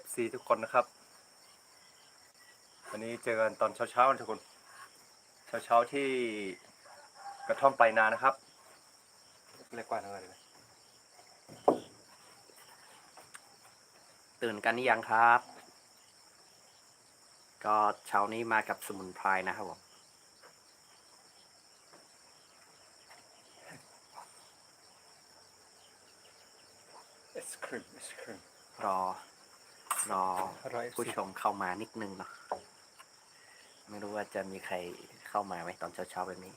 FC ทุกคนนะครับ วันนี้เจอกันตอนเช้าๆนะทุกคน เช้าๆที่กระท่อมไปลายนานะครับเรียกว่าอะไรนะตื่นกันหรือยังครับ ก็เช้านี้มากับสมุนไพรนะครับผมไอศครีมไอศครีมรอ รอรอผู้ชมเข้ามานิดนึงเนาะไม่รู้ว่าจะมีใครเข้ามาไหมตอนเช้าๆแบบนี้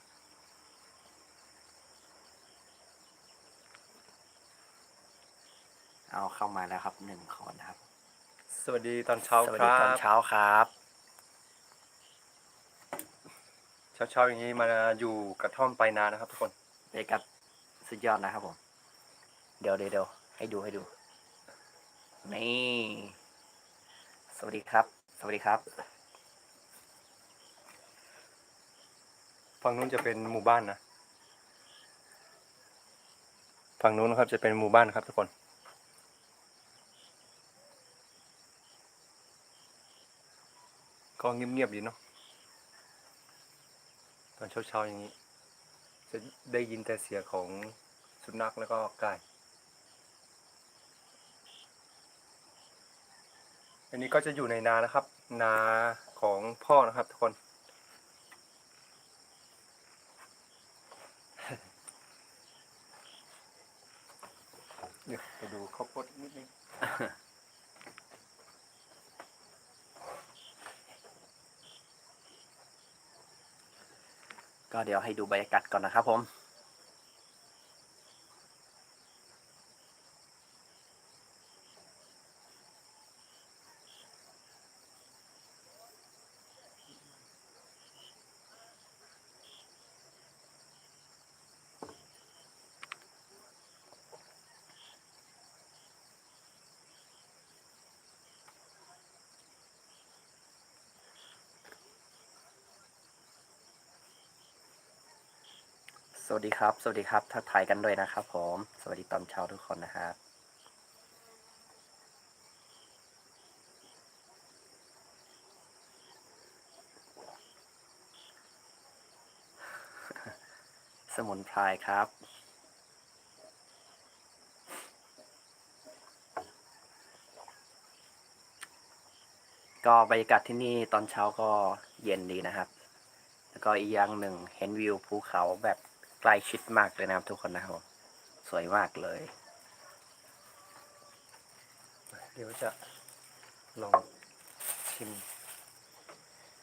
เอาเข้ามาแล้วครับหนึ่งคนนะครับ สวัสดีตอนเช้าสวัสคดีรัตอนบเช้าครับเช้าๆอย่างนี้มาอยู่กระท่อมไปลายนานะครับทุกคนเด็กกับสุดยอดนะครับผม เดี๋ยวเดี๋ยวเดี๋ยวให้ดูให้ดู นี่ส วัสดีครับ สวัสดีครับ ฝั่งนู้นจะเป็นหมู่บ้านนะ ฝั่งนู้นนะครับจะเป็นหมู่บ้านครับทุกคน ก็เงียบๆดีเนาะ ตอนเช้าๆอย่างนี้ จะได้ยินแต่เสียงของสุนัขแล้วก็ไก่ อันนี้ก็จะอยู่ในนานะครับ นาของพ่อนะครับทุกคน เดี๋ยวไปดูข้าวโพดนิดนึงก็เดี๋ยวให้ดูบรรยากาศก่อนนะครับผม สวัสดีครับ สวัสดีครับ ทักทายกันด้วยนะครับผม สวัสดีตอนเช้าทุกคนนะครับ สมุนไพรครับ ก็บรรยากาศที่นี่ตอนเช้าก็เย็นดีนะครับ แล้วก็อีกอย่างหนึ่งเห็นวิวภูเขาแบบ ใกล้ชิดมากเลยนะครับทุกคนนะครับ สวยมากเลย เดี๋ยวจะลองชิม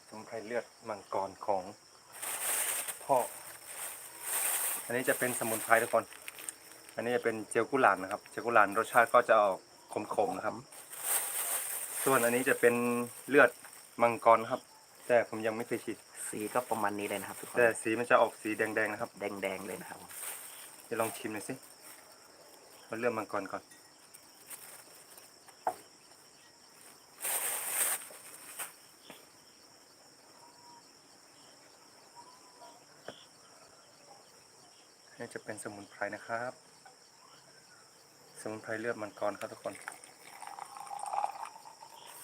สมุนไพรเลือดมังกรของพ่อ อันนี้จะเป็นสมุนไพรทุกคน อันนี้จะเป็นเจลกุหลาบนะครับ เจลกุหลาบรสชาติก็จะออกขมๆนะครับ ส่วนอันนี้จะเป็นเลือดมังกรครับ แต่ผมยังไม่เคยฉีด สีก็ประมาณนี้เลยนะครับทุกคนแต่สีมันจะออกสีแดงๆนะครับ แดงๆเลยนะครับจะลองชิมหน่อยสิเอาเลือดมังกรก่อนนี่จะเป็นสมุนไพรนะครับ สมุนไพรเลือดมังกรครับทุกคน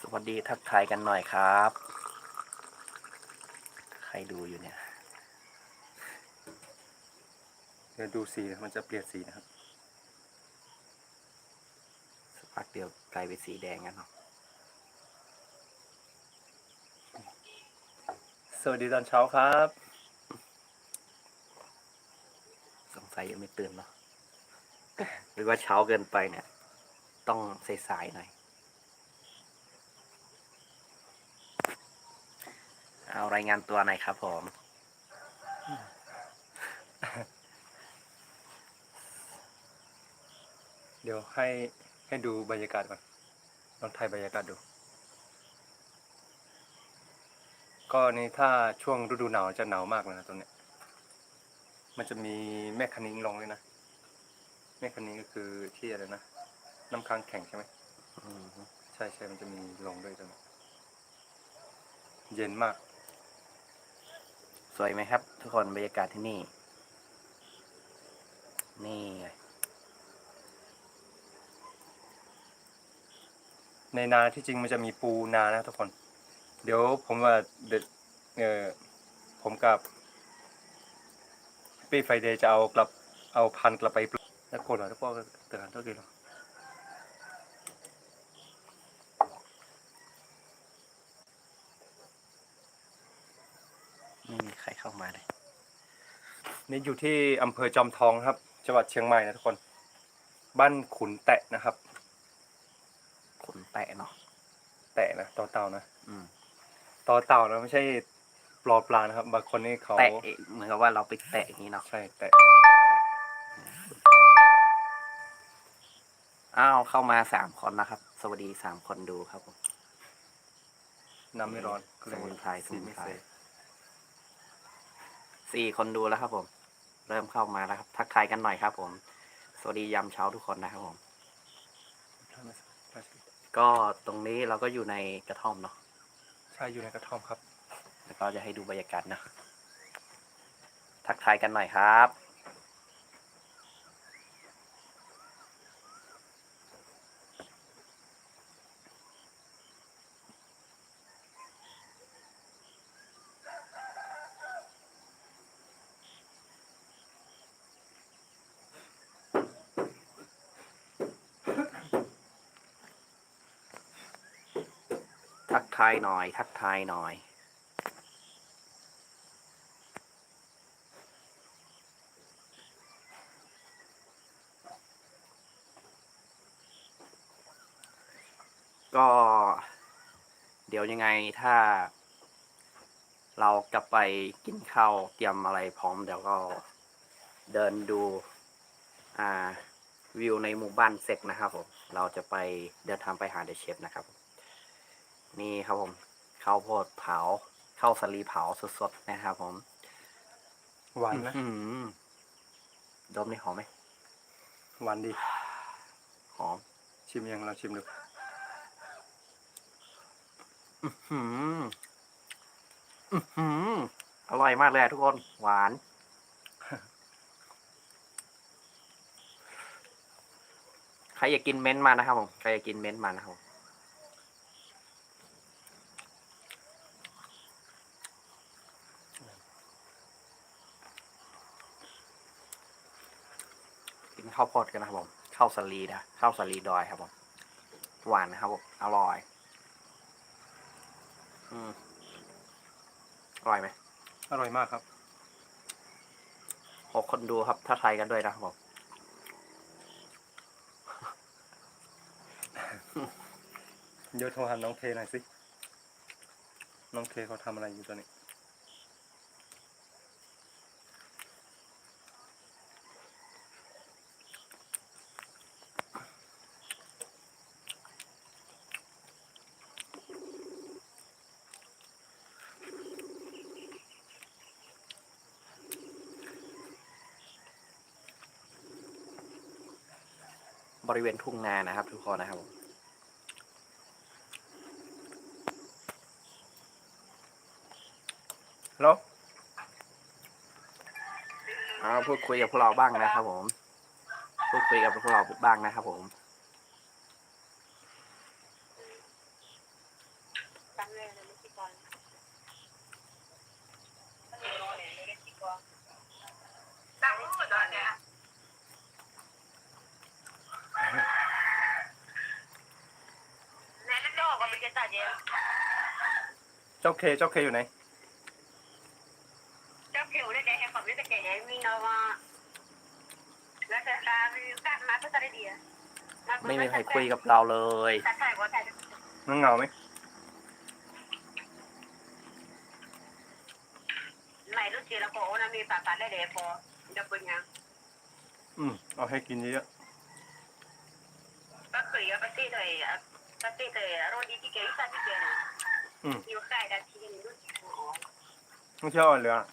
สวัสดีทักทายกันหน่อยครับใค รดูอยู่เนี่ยเดี๋ยวดูสีมันจะเปลี่ยนสีนะครับสักพักเดียวกลายเป็นสีแดงกันเนาะสวัสดีตอนเช้าครับ สงสัยยังไม่ตื่นเนาะหรือว่าเช้าเกินไปเนี่ย ต้องสายๆหน่อย เอารายงานตัวหน่อยครับผมเดี๋ยวให้ให้ดูบรรยากาศก่อนลองถ่ายบรรยากาศดู ก็นี่ถ้าช่วงฤดูหนาวจะหนาวมากเลยนะตรงเนี้ย มันจะมีแม่คันิงลงเลยนะ แม่คันิงก็คือที่อะไรนะ น้ำค้างแข็งใช่ไหมอืมใช่ใช่มันจะมีลงด้วยตรงนี้เย็นมาก สวยไหมครับ ทุกคนบรรยากาศที่นี่ นี่ในนาที่จริงมันจะมีปูนานะทุกคน เดี๋ยวผมว่าเดเออผมกับปีไฟเดย์จะเอากลับเอาพันกลับไปปลูกแล้วโกรธเหรอทุกคนเตือนเท่ากี่หรอ ไม่ มีใครเข้ามาเลยนี่อยู่ที่อำเภอจอมทองครับ จังหวัดเชียงใหม่นะทุกคน บ้านขุนแตะนะครับ ขุนแตะเนาะแตะนะต่อเต่านะอืมต่อเต่านะไม่ใช่ปลอปลานะครับ บางคนนี่เขาแตะเหมือนกับว่าเราไปแตะอย่างนี้เนาะใช่แตะอ้าวเข้ามาสามคนนะครับ สวัสดีสามคนดูครับผมน้ำไม่ร้อนก็เลยสมุนไพรสมุนไพร สีเสสี่คนดูแล้วครับผม เริ่มเข้ามาแล้วครับ ทักทายกันหน่อยครับผม สวัสดียามเช้าทุกคนนะครับผม ก็ตรงนี้เราก็อยู่ในกระท่อมเนาะใช่อยู่ในกระท่อมครับ แล้วก็จะให้ดูบรรยากาศนะ ทักทายกันหน่อยครับ ทักทายหน่อย ทักทายหน่อยก็เดี๋ยวยังไงถ้า เรากลับไปกินข้าวเตรียมอะไรพร้อมเดี๋ยวก็เดินดูอ่าวิวในหมู่บ้านเสร็จนะครับผมเราจะไปเดินทางไปหาเดอะเชฟนะครับผม นี่ครับผมข้าวโพดเผาข้าวสาลีเผาสดๆนะครับผมหวานนะอื้อหือดมนี่หอมไหมหวานดี หอม ชิมยังเราชิมดูหืมอื้อหืออร่อยมากเลยอะทุกคน หวาน ใครอยากกินเม้นต์มานะครับผม ใครอยากกินเม้นต์มานะครับผม ข้าวโพดกันนะครับผมข้าวสาลีนะข้าวสาลีดอยครับผมหวานนะครับผมอร่อย อืมอร่อยไหมอร่อยมากครับหกคนดูครับ ถ้าไทายกันด้วยนะครับผมเดี๋ยวโทรหาน้องเทหน่อยสิ น้องเทเขาทำอะไรอยู่ตอนนี้ บริเวณทุ่งนานะครับ ทุกคนนะครับฮัล้วเอาพูดคุยกับพวกเราบ้างนะครับผม พูดคุยกับพวกเราบ้างนะครับผม เจ้าเคเจ้าเคอยู่ไหนไม่มีใครคุยกับเราเลยนั่งเหงาไหมไม่รู้สิแล้วก็โอ้นะมีปากปากได้เดี๋ยวพอจะเป็นยังอืมเอาให้กินเยอะก็เคยเอาไปตีเลยไปตีเลยโรดีที่เกี่ยวกับที่เกี่ยวๆ อืมอยู่ใกล้กันที่นี่รู้สึกอ๋อไม่เชื่ออ่อนเลยอะ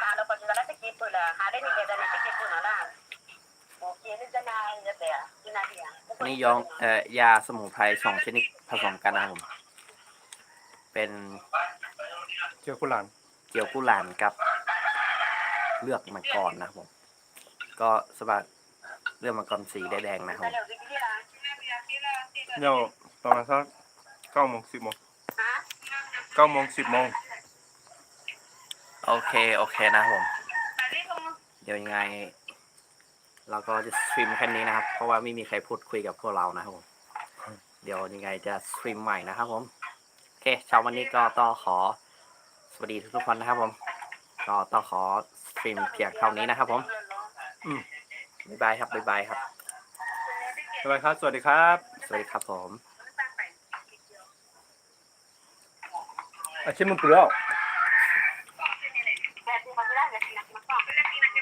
หาเราปัจจุบันแล้วตะกี้ปุ่นละหาได้นี่แกจะนี่ตะกี้ปุ่นละโอเคนี่จะนายจะเดี๋ยวนี่นาเดียอันนี้ยองเอ่อยาสมุนไพรสองชนิดผสมกันนะครับผมเป็นเจอกุหลานเกี๊ยวกุหลานกับ เลือกมังกรนะครับผม ก็สำหรับเรื่องมังกรสีแดงๆนะครับผม เดี๋ยวประมาณสักเก้าโมงสิบโมงเก้าโมงสิบโมงโอเค โอเคนะครับผม เดี๋ยวยังไง เราก็จะสตรีมแค่นี้นะครับ เพราะว่าไม่มีใครพูดคุยกับพวกเรานะครับผมเดี๋ยวยังไงจะสตรีมใหม่นะครับผม โอเคเช้าวันนี้ก็ต้องขอสวัสดีทุกๆคนนะครับผม ก็ต้องขอสตรีมเพียงเท่านี้นะครับผมอืมบ๊ายบายครับ บ๊ายบายครับ สวัสดีครับสวัสดีครับส วัสดีครับผม อาชีพมันเปลือก